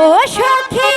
ও সখী